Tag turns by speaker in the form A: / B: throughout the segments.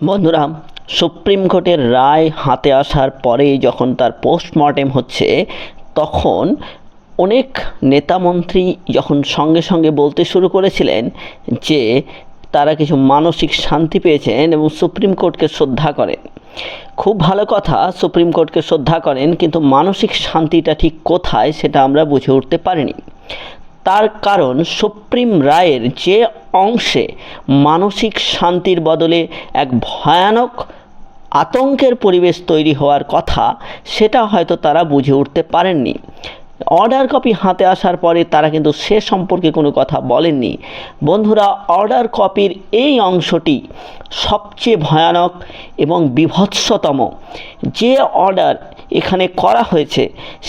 A: বন্ধুরা, সুপ্রিম কোর্টের রায় হাতে আসার পরে যখন তার পোস্টমর্টেম হচ্ছে, তখন অনেক নেতামন্ত্রী যখন সঙ্গে সঙ্গে বলতে শুরু করেছিলেন যে তারা কিছু মানসিক শান্তি পেয়েছেন এবং সুপ্রিম কোর্টকে শ্রদ্ধা করেন। খুব ভালো কথা, সুপ্রিম কোর্টকে শ্রদ্ধা করেন, কিন্তু মানসিক শান্তিটা ঠিক কোথায় সেটা আমরা বুঝে উঠতে পারিনি। তার কারণ সুপ্রিম রায়ের যে অংশে মানসিক শান্তির বদলে এক ভয়ানক আতঙ্কের পরিবেশ তৈরি হওয়ার কথা, সেটা হয়তো তারা বুঝে উঠতে পারেননি। অর্ডার কপি হাতে আসার পরে তারা কিন্তু সে সম্পর্কে কোনো কথা বলেননি। বন্ধুরা, অর্ডার কপির এই অংশটি সবচেয়ে ভয়ানক এবং বিভৎসতম। যে অর্ডার এখানে করা হয়েছে,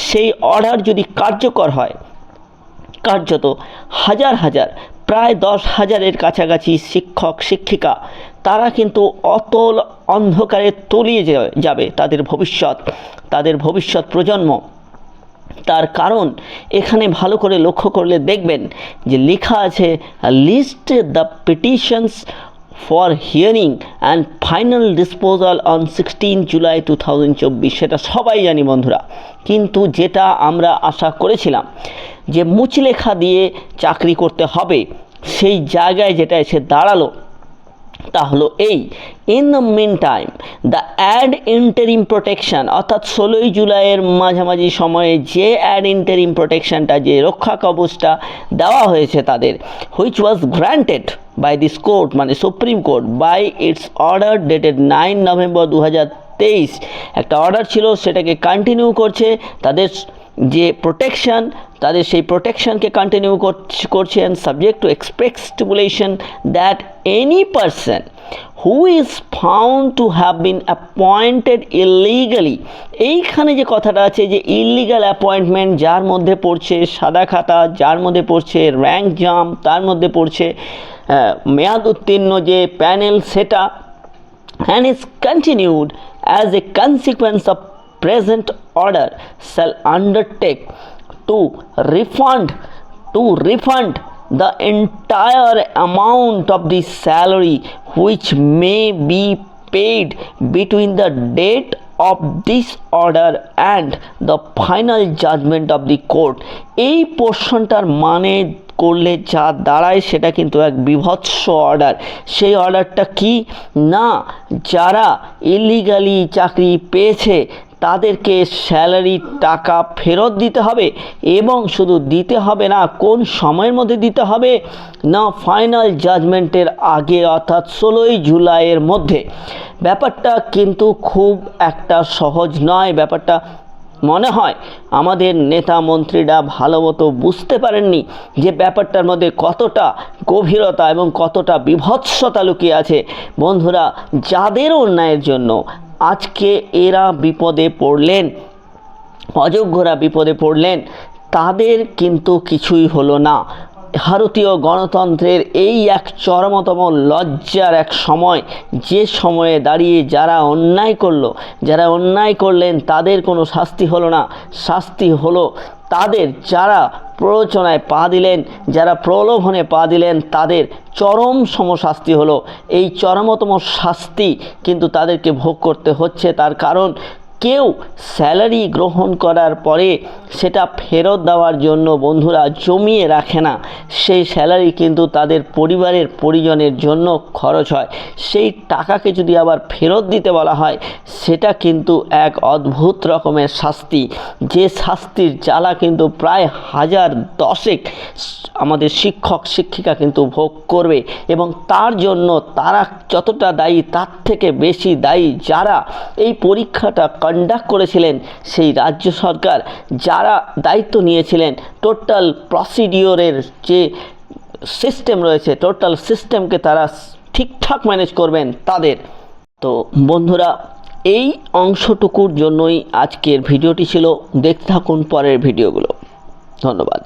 A: সেই অর্ডার যদি কার্যকর হয় কার্যত হাজার হাজার, প্রায় দশ হাজারের কাছাকাছি শিক্ষক, শিক্ষিকা, তারা কিন্তু অতল অন্ধকারে তলিয়ে যাবে তাদের ভবিষ্যৎ তাদের ভবিষ্যৎ প্রজন্ম। তার কারণ এখানে ভালো করে লক্ষ্য করলে দেখবেন যে লেখা আছে list the petitions for hearing and final disposal on sixteen July two thousand চব্বিশ সেটা সবাই জানি বন্ধুরা। কিন্তু যেটা আমরা আশা করেছিলাম যে মুচলেখা দিয়ে চাকরি করতে হবে, সেই জায়গায় যেটা এসে দাঁড়াল তা হলো এই in the mean time the ad interim protection অর্থাৎ ষোলোই জুলাইয়ের মাঝামাঝি সময়ে যে অ্যাড ইন্টারিম প্রোটেকশনটা যে রক্ষা কবচটা দেওয়া হয়েছে তাদের which was granted by this court মানে supreme court by its order dated nine November দু তেইশ, একটা অর্ডার ছিল, সেটাকে কন্টিনিউ করছে, তাদের যে প্রোটেকশন তাদের সেই প্রোটেকশনকে কন্টিনিউ করছে and subject to express stipulation that any person who is found to have been appointed illegally এইখানে যে কথাটা আছে যে ইলিগাল অ্যাপয়েন্টমেন্ট যার মধ্যে পড়ছে সাদা খাতা, যার মধ্যে পড়ছে র্যাঙ্ক জাম্প তার মধ্যে পড়ছে মেয়াদ উত্তীর্ণ যে প্যানেল সেটা, and is continued as a consequence of present order shall undertake to refund to refund the entire amount of the salary which may be paid between the date of this order and the final judgment of the court এই পোর্শনটার মানে করলে যা দাঁড়ায় সেটা কিন্তু এক বিভৎস order সেই অর্ডারটা কি না যারা ইলিগালি চাকরি পেয়েছে তাদেরকে স্যালারি টাকা ফেরত দিতে হবে এবং শুধু দিতে হবে না, কোন সময়ের মধ্যে দিতে হবে? না ফাইনাল জাজমেন্টের আগে, অর্থাৎ ষোলোই জুলাইয়ের মধ্যে। ব্যাপারটা কিন্তু খুব একটা সহজ নয়। ব্যাপারটা মনে হয় আমাদের নেতা মন্ত্রীরা ভালো মতো বুঝতে পারেননি যে ব্যাপারটার মধ্যে কতটা গভীরতা এবং কতটা বিভৎসতা লুকিয়ে আছে। বন্ধুরা, যাদের অন্যায়ের জন্য আজকে এরা বিপদে পড়লেন, অযোগ্যরা বিপদে পড়লেন, তাদের কিন্তু কিছুই হলো না। ভারতীয় গণতন্ত্রের এই এক চরমতম লজ্জার এক সময়, যে সময়ে দাঁড়িয়ে যারা অন্যায় করল, যারা অন্যায় করলেন, তাদের কোনো শাস্তি হলো না। শাস্তি হলো তাদের যারা প্ররোচনায় পা দিলেন, যারা প্রলোভনে পা দিলেন, তাদের চরম সমশাস্তি হলো। এই চরমতম শাস্তি কিন্তু তাদেরকে ভোগ করতে হচ্ছে। তার কারণ কেউ স্যালারি গ্রহণ করার পরে সেটা ফেরত দেওয়ার জন্য বন্ধুরা জমিয়ে রাখে না। সেই স্যালারি কিন্তু তাদের পরিবারের পরিজনের জন্য খরচ হয়। সেই টাকাকে যদি আবার ফেরত দিতে বলা হয়, সেটা কিন্তু এক অদ্ভুত রকমের শাস্তি। যে শাস্তির জ্বালা কিন্তু প্রায় হাজার দশেক আমাদের শিক্ষক, শিক্ষিকা কিন্তু ভোগ করবে এবং তার জন্য তারা যতটা দায়ী, তার থেকে বেশি দায়ী যারা এই পরীক্ষাটা কন্ডাক্ট করেছিলেন সেই রাজ্য সরকার, যারা দায়িত্ব নিয়েছিলেন টোটাল প্রসিডিওরের যে সিস্টেম রয়েছে টোটাল সিস্টেমকে তারা ঠিকঠাক ম্যানেজ করবেন তাদের। তো বন্ধুরা, এই অংশটুকুর জন্যই আজকের ভিডিওটি ছিল। দেখতে থাকুন পরের ভিডিওগুলো। ধন্যবাদ।